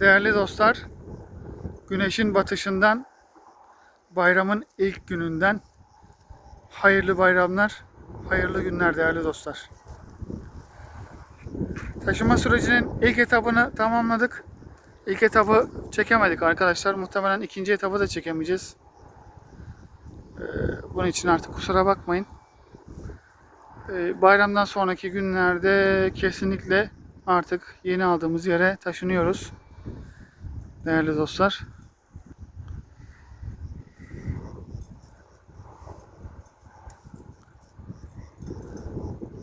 Değerli dostlar, güneşin batışından, bayramın ilk gününden hayırlı bayramlar, hayırlı günler değerli dostlar. Taşıma sürecinin ilk etabını tamamladık. İlk etabı çekemedik arkadaşlar. Muhtemelen ikinci etabı da çekemeyeceğiz. Ee, bunun için artık kusura bakmayın. Ee, bayramdan sonraki günlerde kesinlikle artık yeni aldığımız yere taşınıyoruz. Değerli dostlar.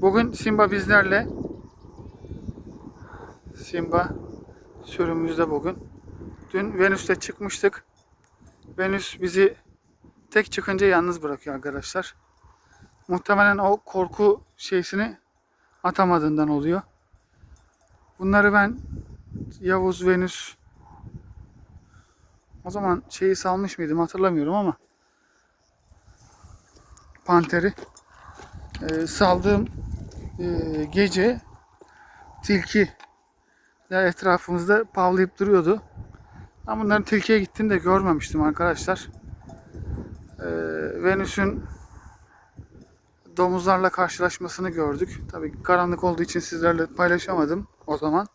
Bugün Simba bizlerle. Simba sürümümüzde bugün. Dün Venüs'te çıkmıştık. Venüs bizi tek çıkınca yalnız bırakıyor arkadaşlar. Muhtemelen o korku şeysini atamadığından oluyor. Bunları ben Yavuz, Venüs o zaman şeyi salmış mıydım hatırlamıyorum ama Panter'i e, saldığım e, gece tilki etrafımızda pavlayıp duruyordu. Ben bunların tilkiye gittiğini de görmemiştim arkadaşlar. E, Venüs'ün domuzlarla karşılaşmasını gördük. Tabii karanlık olduğu için sizlerle paylaşamadım o zaman.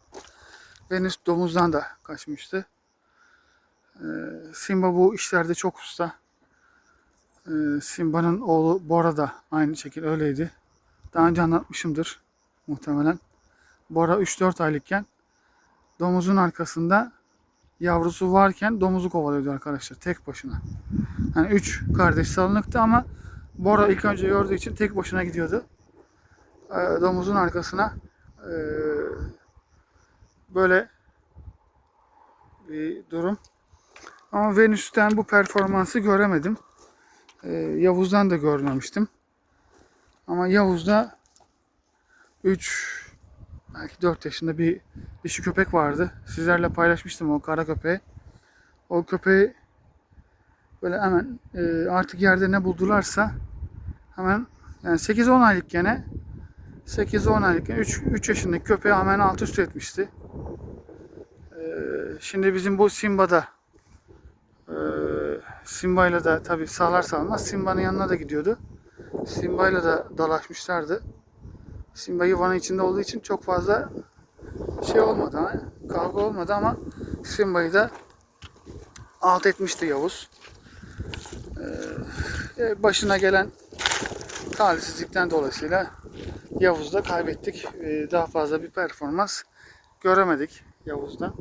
Venüs domuzdan da kaçmıştı. Ee, Simba bu işlerde çok usta. Ee, Simba'nın oğlu Bora da aynı şekilde öyleydi. Daha önce anlatmışımdır muhtemelen. Bora 3-4 aylıkken domuzun arkasında yavrusu varken domuzu kovalıyordu arkadaşlar tek başına. Yani 3 kardeş salınıktı ama Bora ilk önce gördüğü için tek başına gidiyordu. Ee, domuzun arkasına böyle bir durum. Ama Venüs'ten bu performansı göremedim. Ee, Yavuz'dan da görmemiştim. Ama Yavuz'da 3 belki 4 yaşında bir dişi köpek vardı. Sizlerle paylaşmıştım o kara köpeği. O köpeği böyle hemen e, artık yerde ne buldularsa hemen yani 8-10 aylık gene 8-10 aylık 3, 3 yaşındaki köpeği hemen alt üst etmişti. Ee, şimdi bizim bu Simba'da Simba'yla da tabi sağlar sağlamaz Simba'nın yanına da gidiyordu. Simba'yla da dalaşmışlardı. Simba yuvanın içinde olduğu için çok fazla şey olmadı ha, kavga olmadı ama Simba'yı da alt etmişti Yavuz. Ee, başına gelen talihsizlikten dolayısıyla Yavuz'da kaybettik. Ee, daha fazla bir performans göremedik Yavuz'da.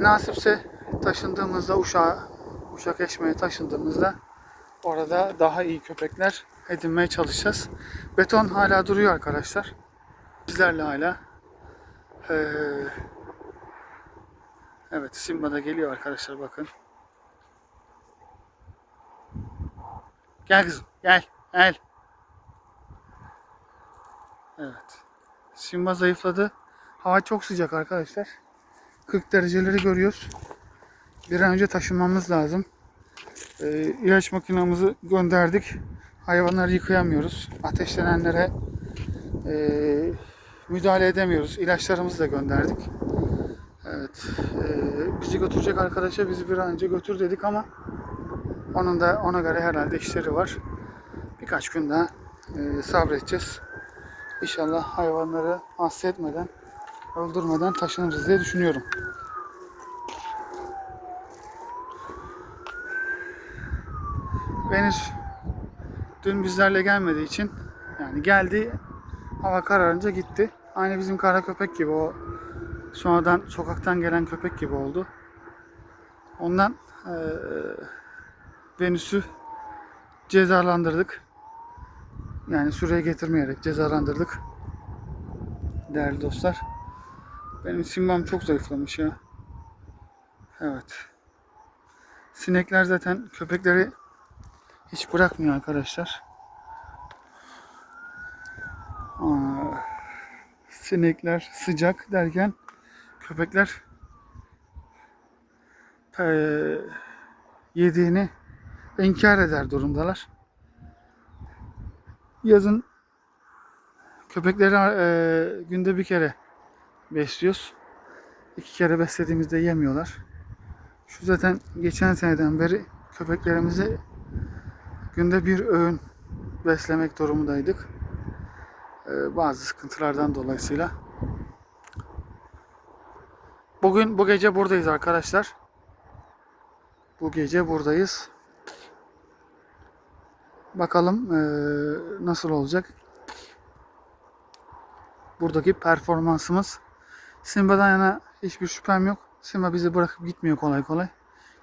Nasipse taşındığımızda Uşak'a, Uşak Eşme'ye taşındığımızda orada daha iyi köpekler edinmeye çalışacağız. Beton hala duruyor arkadaşlar. Bizlerle hala. Ee, evet Simba da geliyor arkadaşlar bakın. Gel kızım gel gel. Evet. Simba zayıfladı. Hava çok sıcak arkadaşlar. 40 dereceleri görüyoruz. Bir an önce taşınmamız lazım. Ee, ilaç makinamızı gönderdik. Hayvanları yıkayamıyoruz. Ateşlenenlere e, müdahale edemiyoruz. İlaçlarımızı da gönderdik. Evet. E, bizi götürecek arkadaşa bizi bir an önce götür dedik ama onun da ona göre herhalde işleri var. Birkaç gün daha e, sabredeceğiz. İnşallah hayvanları hasta etmeden, öldürmeden taşınırız diye düşünüyorum. Venüs dün bizlerle gelmediği için yani geldi hava kararınca gitti. Aynı bizim kara köpek gibi o sonradan sokaktan gelen köpek gibi oldu. Ondan eee Venüs'ü cezalandırdık. Yani süreye getirmeyerek cezalandırdık. Değerli dostlar. Benim simbam çok zayıflamış ya. Evet. Sinekler zaten köpekleri hiç bırakmıyor arkadaşlar. Aa, sinekler sıcak derken köpekler eee, yediğini inkar eder durumdalar. Yazın köpekleri eee, günde bir kere besliyoruz. iki kere beslediğimizde yemiyorlar. Şu zaten geçen seneden beri köpeklerimizi günde bir öğün beslemek durumundaydık. Ee, bazı sıkıntılardan dolayısıyla. Bugün bu gece buradayız arkadaşlar. Bu gece buradayız. Bakalım eee, nasıl olacak. Buradaki performansımız. Simba'dan yana hiçbir şüphem yok. Simba bizi bırakıp gitmiyor kolay kolay.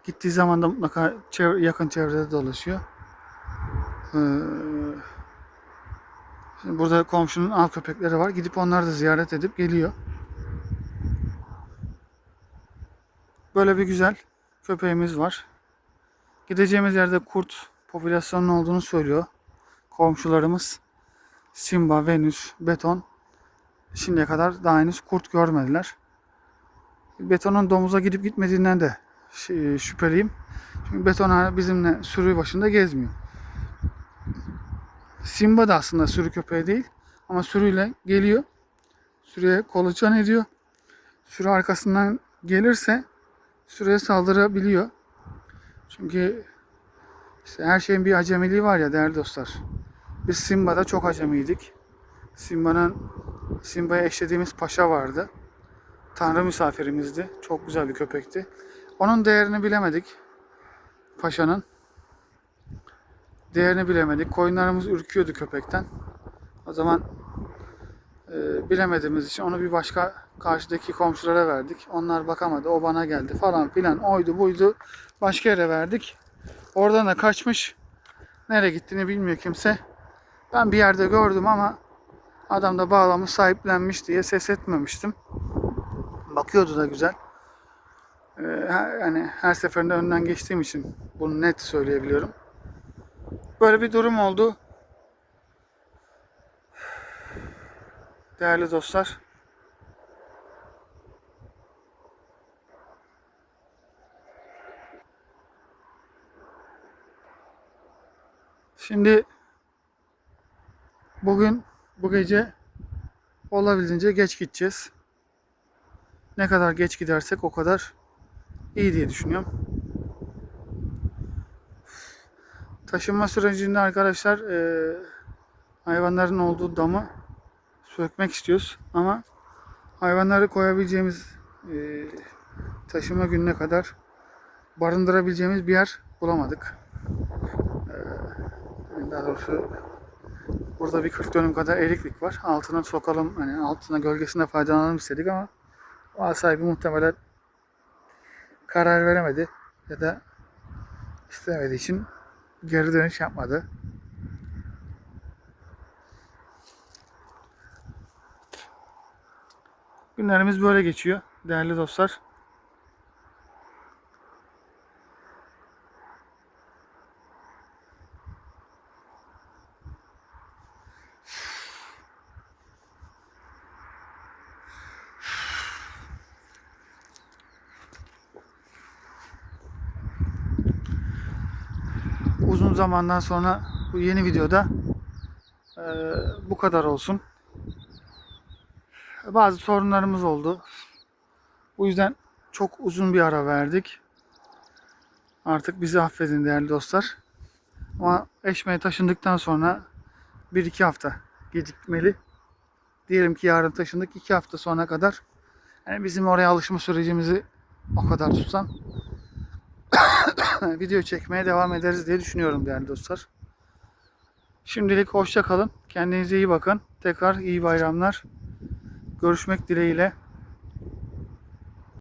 Gittiği zaman da mutlaka çev- yakın çevrede dolaşıyor. Eee, şimdi burada komşunun av köpekleri var. Gidip onları da ziyaret edip geliyor. Böyle bir güzel köpeğimiz var. Gideceğimiz yerde kurt popülasyonunun olduğunu söylüyor. Komşularımız Simba, Venüs, Beton şimdiye kadar daha henüz kurt görmediler. Betonun domuza gidip gitmediğinden de şü- şüpheliyim. Çünkü Beton bizimle sürü başında gezmiyor. Simba da aslında sürü köpeği değil ama sürüyle geliyor. Sürüye kolaçan ediyor. Sürü arkasından gelirse sürüye saldırabiliyor. Çünkü işte her şeyin bir acemiliği var ya değerli dostlar. Biz Simba'da çok acemiydik. Simba'nın Simba'ya eşlediğimiz paşa vardı. Tanrı misafirimizdi. Çok güzel bir köpekti. Onun değerini bilemedik. Paşanın. Değerini bilemedik. Koyunlarımız ürküyordu köpekten. O zaman e, bilemediğimiz için onu bir başka karşıdaki komşulara verdik. Onlar bakamadı. O bana geldi falan filan. Oydu buydu. Başka yere verdik. Oradan da kaçmış. Nereye gittiğini bilmiyor kimse. Ben bir yerde gördüm ama adam da bağlamış sahiplenmiş diye ses etmemiştim. Bakıyordu da güzel. Ee, yani her seferinde önden geçtiğim için bunu net söyleyebiliyorum. Böyle bir durum oldu. Değerli dostlar. Şimdi bugün bu gece olabildiğince geç gideceğiz. Ne kadar geç gidersek o kadar iyi diye düşünüyorum. Taşınma sürecinde arkadaşlar eee, hayvanların olduğu damı sökmek istiyoruz ama hayvanları koyabileceğimiz eee, taşıma gününe kadar barındırabileceğimiz bir yer bulamadık. Yani daha doğrusu burada bir 40 dönüm kadar eriklik var. Altına sokalım, hani altına gölgesinde faydalanalım istedik ama mal sahibi muhtemelen karar veremedi ya da istemediği için geri dönüş yapmadı. Günlerimiz böyle geçiyor değerli dostlar. Uzun zamandan sonra bu yeni videoda eee, bu kadar olsun. Bazı sorunlarımız oldu. Bu yüzden çok uzun bir ara verdik. Artık bizi affedin değerli dostlar. Ama Eşme'ye taşındıktan sonra 1-2 hafta gecikmeli. Diyelim ki yarın taşındık 2 hafta sonra kadar yani bizim oraya alışma sürecimizi o kadar tutsam video çekmeye devam ederiz diye düşünüyorum değerli dostlar. Şimdilik hoşça kalın. Kendinize iyi bakın. Tekrar iyi bayramlar. Görüşmek dileğiyle.